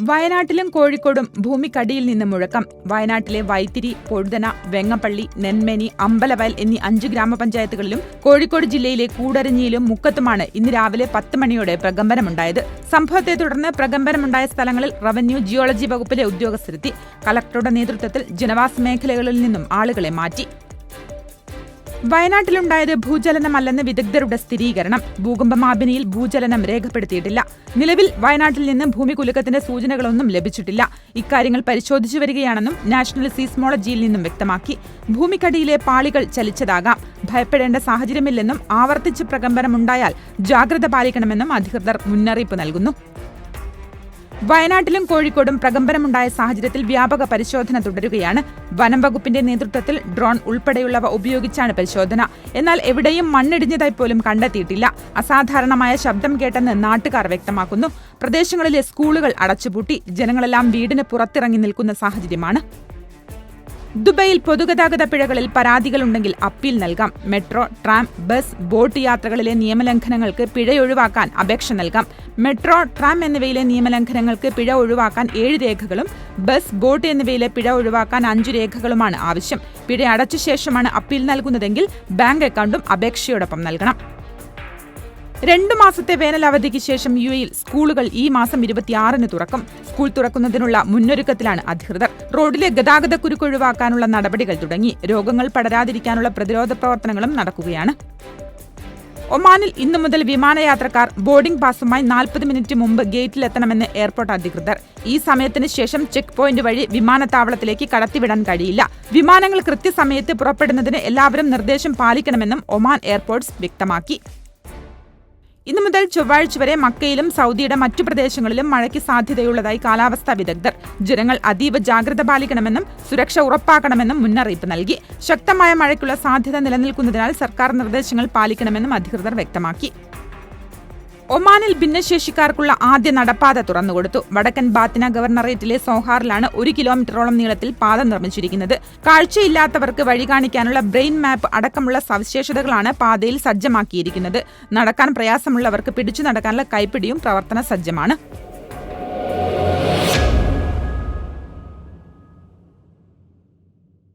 വയനാട്ടിലും കോഴിക്കോടും ഭൂമിക്കടിയിൽ നിന്ന് മുഴക്കം. വയനാട്ടിലെ വൈത്തിരി പൊഴുതന വെങ്ങപ്പള്ളി നെന്മേനി അമ്പലവയൽ എന്നീ അഞ്ച് ഗ്രാമപഞ്ചായത്തുകളിലും കോഴിക്കോട് ജില്ലയിലെ കൂടരഞ്ഞിയിലും മുക്കത്തുമാണ് ഇന്ന് രാവിലെ പത്ത് മണിയോടെ പ്രകമ്പനമുണ്ടായത്. സംഭവത്തെ തുടർന്ന് പ്രകമ്പനമുണ്ടായ സ്ഥലങ്ങളിൽ റവന്യൂ ജിയോളജി വകുപ്പിലെ ഉദ്യോഗസ്ഥരെത്തി. കലക്ടറുടെ നേതൃത്വത്തിൽ ജനവാസ മേഖലകളിൽ നിന്നും ആളുകളെ മാറ്റി. വയനാട്ടിലുണ്ടായത് ഭൂചലനമല്ലെന്ന് വിദഗ്ധരുടെ സ്ഥിരീകരണം. ഭൂകമ്പമാപിനിയിൽ ഭൂചലനം രേഖപ്പെടുത്തിയിട്ടില്ല. നിലവിൽ വയനാട്ടിൽ നിന്ന് ഭൂമികുലുക്കത്തിന്റെ സൂചനകളൊന്നും ലഭിച്ചിട്ടില്ല. ഇക്കാര്യങ്ങൾ പരിശോധിച്ചു വരികയാണെന്നും നാഷണൽ സീസ്മോളജിയിൽ നിന്നും വ്യക്തമാക്കി. ഭൂമിക്കടിയിലെ പാളികൾ ചലിച്ചതാകാം. ഭയപ്പെടേണ്ട സാഹചര്യമില്ലെന്നും ആവർത്തിച്ച് പ്രകമ്പനമുണ്ടായാൽ ജാഗ്രത പാലിക്കണമെന്നും അധികൃതർ മുന്നറിയിപ്പ് നൽകുന്നു. വയനാട്ടിലും കോഴിക്കോടും പ്രകമ്പനമുണ്ടായ സാഹചര്യത്തിൽ വ്യാപക പരിശോധന തുടരുകയാണ്. വനം വകുപ്പിന്റെ നേതൃത്വത്തിൽ ഡ്രോൺ ഉൾപ്പെടെയുള്ളവ ഉപയോഗിച്ചാണ് പരിശോധന. എന്നാൽ എവിടെയും മണ്ണിടിഞ്ഞതായി പോലും കണ്ടെത്തിയിട്ടില്ല. അസാധാരണമായ ശബ്ദം കേട്ടെന്ന് നാട്ടുകാർ വ്യക്തമാക്കുന്നു. പ്രദേശങ്ങളിലെ സ്കൂളുകൾ അടച്ചുപൂട്ടി. ജനങ്ങളെല്ലാം വീടിന് പുറത്തിറങ്ങി നിൽക്കുന്ന സാഹചര്യമാണ്. ദുബൈയിൽ പൊതുഗതാഗത പിഴകളിൽ പരാതികളുണ്ടെങ്കിൽ അപ്പീൽ നൽകാം. മെട്രോ ട്രാം ബസ് ബോട്ട് യാത്രകളിലെ നിയമലംഘനങ്ങൾക്ക് പിഴ ഒഴിവാക്കാൻ അപേക്ഷ നൽകാം. മെട്രോ ട്രാം എന്നിവയിലെ നിയമലംഘനങ്ങൾക്ക് പിഴ ഒഴിവാക്കാൻ ഏഴ് രേഖകളും ബസ് ബോട്ട് എന്നിവയിലെ പിഴ ഒഴിവാക്കാൻ അഞ്ചു രേഖകളുമാണ് ആവശ്യം. പിഴ അടച്ച ശേഷമാണ് അപ്പീൽ നൽകുന്നതെങ്കിൽ ബാങ്ക് അക്കൗണ്ടും അപേക്ഷയോടൊപ്പം നൽകണം. രണ്ടു മാസത്തെ വേനൽ അവധിക്ക് ശേഷം യു എയിൽ സ്കൂളുകൾ ഈ മാസം ഇരുപത്തിയാറിന് തുറക്കും. സ്കൂൾ തുറക്കുന്നതിനുള്ള മുന്നൊരുക്കത്തിലാണ് അധികൃതർ. റോഡിലെ ഗതാഗത കുരുക്ക് ഒഴിവാക്കാനുള്ള നടപടികൾ തുടങ്ങി. രോഗങ്ങൾ പടരാതിരിക്കാനുള്ള പ്രതിരോധ പ്രവർത്തനങ്ങളും നടക്കുകയാണ്. ഒമാനിൽ ഇന്നു മുതൽ വിമാനയാത്രക്കാർ ബോർഡിംഗ് പാസുമായി നാൽപ്പത് മിനിറ്റ് മുമ്പ് ഗേറ്റിലെത്തണമെന്ന് എയർപോർട്ട് അധികൃതർ. ഈ സമയത്തിന് ശേഷം ചെക്ക് പോയിന്റ് വഴി വിമാനത്താവളത്തിലേക്ക് കടത്തിവിടാൻ കഴിയില്ല. വിമാനങ്ങൾ കൃത്യസമയത്ത് പുറപ്പെടുന്നതിന് എല്ലാവരും നിർദ്ദേശം പാലിക്കണമെന്നും ഒമാൻ എയർപോർട്ട്സ് വ്യക്തമാക്കി. ഇന്നു മുതൽ ചൊവ്വാഴ്ച വരെ മക്കയിലും സൗദിയുടെ മറ്റു പ്രദേശങ്ങളിലും മഴയ്ക്ക് സാധ്യതയുള്ളതായി കാലാവസ്ഥാ വിദഗ്ധർ. ജനങ്ങൾ അതീവ ജാഗ്രത പാലിക്കണമെന്നും സുരക്ഷ ഉറപ്പാക്കണമെന്നും മുന്നറിയിപ്പ് നൽകി. ശക്തമായ മഴയ്ക്കുള്ള സാധ്യത നിലനിൽക്കുന്നതിനാൽ സർക്കാർ നിർദ്ദേശങ്ങൾ പാലിക്കണമെന്നും അധികൃതർ വ്യക്തമാക്കി. ഒമാനിൽ ഭിന്നശേഷിക്കാർക്കുള്ള ആദ്യ നടപ്പാത തുറന്നുകൊടുത്തു. വടക്കൻ ബാത്തിന ഗവർണറേറ്റിലെ സോഹാറിലാണ് ഒരു കിലോമീറ്ററോളം നീളത്തിൽ പാത നിർമ്മിച്ചിരിക്കുന്നത്. കാഴ്ചയില്ലാത്തവർക്ക് വഴി കാണിക്കാനുള്ള ബ്രെയിൻ മാപ്പ് അടക്കമുള്ള സവിശേഷതകളാണ് പാതയിൽ സജ്ജമാക്കിയിരിക്കുന്നത്. നടക്കാൻ പ്രയാസമുള്ളവർക്ക് പിടിച്ചു നടക്കാനുള്ള കൈപ്പിടിയും പ്രവർത്തന സജ്ജമാണ്.